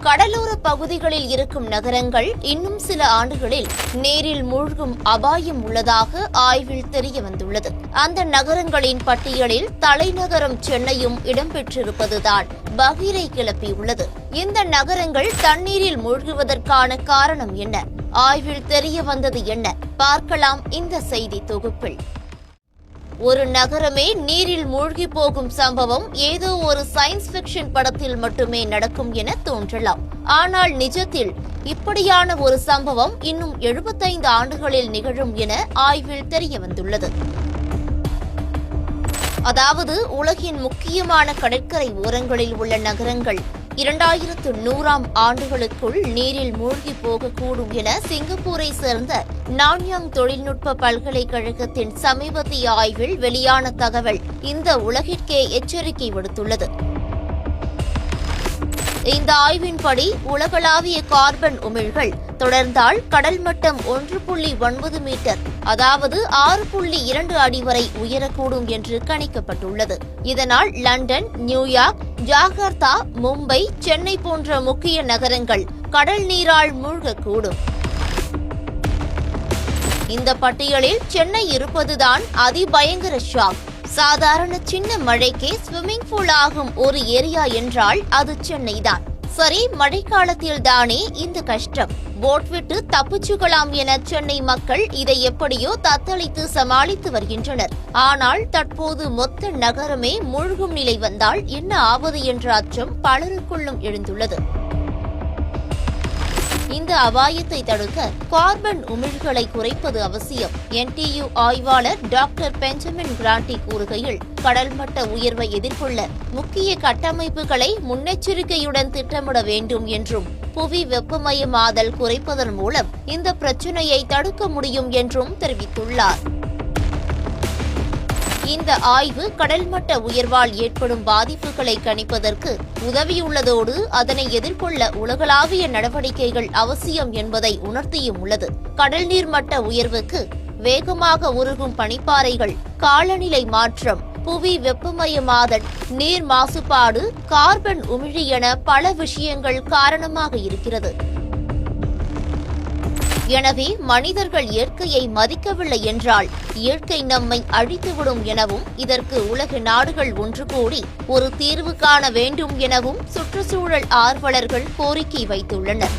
கடலோர பகுதிகளில் இருக்கும் நகரங்கள் இன்னும் சில ஆண்டுகளில் நீரில் மூழ்கும் அபாயம் உள்ளதாக ஆய்வில் தெரிய வந்துள்ளது அந்த நகரங்களின் பட்டியலில் தலைநகரம் சென்னையும் இடம்பெற்றிருப்பதுதான் பகீரை கிளப்பியுள்ளது. இந்த நகரங்கள் தண்ணீரில் மூழ்குவதற்கான காரணம் என்ன? ஆய்வில் தெரிய வந்தது என்ன? பார்க்கலாம் இந்த செய்தி தொகுப்பில். ஒரு நகரமே நீரில் மூழ்கி போகும் சம்பவம் ஏதோ ஒரு சயின்ஸ் ஃபிக்ஷன் படத்தில் மட்டுமே நடக்கும் என தோன்றலாம். ஆனால் நிஜத்தில் இப்படியான ஒரு சம்பவம் இன்னும் 75 ஆண்டுகளில் நிகழும் என ஆய்வில் தெரிய வந்துள்ளது. அதாவது உலகின் முக்கியமான கடற்கரை ஓரங்களில் உள்ள நகரங்கள் இரண்டாயிரத்து நூறாம் ஆண்டுகளுக்குள் நீரில் மூழ்கி போகக்கூடும் என சிங்கப்பூரை சேர்ந்த நான்யாங் தொழில்நுட்ப பல்கலைக்கழகத்தின் சமீபத்திய ஆய்வில் வெளியான தகவல் இந்த உலகிற்கே எச்சரிக்கை விடுத்துள்ளது. இந்த ஆய்வின்படி உலகளாவிய கார்பன் உமிழ்கள் தொடர்ந்தால் கடல் மட்டம் ஒன்று புள்ளி ஒன்பது மீட்டர் அதாவது ஆறு புள்ளி இரண்டு அடி வரை உயரக்கூடும் என்று கணிக்கப்பட்டுள்ளது. இதனால் London New York Jakarta Mumbai Chennai போன்ற முக்கிய நகரங்கள் கடல் நீரால் மூழ்கக்கூடும். இந்த பட்டியலில் சென்னை இருப்பதுதான் அதிபயங்கர ஷாக். சாதாரண சின்ன மழைக்கே ஸ்விம்மிங் பூல் ஆகும் ஒரு ஏரியா என்றால் அது சென்னைதான். சரி மழைக்காலத்தில் தானே இந்த கஷ்டம். போட் விட்டு தப்பிச்சுக்கலாம் என சென்னை மக்கள் இதை எப்படியோ தத்தளித்து சமாளித்து வருகின்றனர். ஆனால் தற்போது மொத்த நகரமே மூழ்கும் நிலை வந்தால் என்ன ஆவது என்ற அச்சம் பலருக்குள்ளும் எழுந்துள்ளது. இந்த அபாயத்தை தடுக்க கார்பன் உமிழ்களை குறைப்பது அவசியம். என்டியு ஆய்வாளர் டாக்டர் பெஞ்சமின் கிராண்டி கூறுகையில் கடல் மட்ட உயர்வை எதிர்கொள்ள முக்கிய கட்டமைப்புகளை முன்னெச்சரிக்கையுடன் திட்டமிட வேண்டும் என்றும் புவி வெப்பமயமாதல் குறைப்பதன் மூலம் இந்த பிரச்சினையை தடுக்க முடியும் என்றும் தெரிவித்துள்ளார். இந்த ஆய்வு கடல் மட்ட உயர்வால் ஏற்படும் பாதிப்புகளை கணிப்பதற்கு உதவியுள்ளதோடு அதனை எதிர்கொள்ள உலகளாவிய நடவடிக்கைகள் அவசியம் என்பதை உணர்த்தியும் உள்ளது. கடல் நீர் மட்ட உயர்வுக்கு வேகமாக உருகும் பனிப்பாறைகள் காலநிலை மாற்றம் புவி வெப்பமயமாதல் நீர் மாசுபாடு கார்பன் உமிழி என பல விஷயங்கள் காரணமாக இருக்கிறது. எனவே மனிதர்கள் இயற்கையை மதிக்கவில்லை என்றால் இயற்கை நம்மை அழித்துவிடும் எனவும் இதற்கு உலக நாடுகள் ஒன்று கூடி ஒரு தீர்வு காண வேண்டும் எனவும் சுற்றுச்சூழல் ஆர்வலர்கள் கோரிக்கை வைத்துள்ளனர்.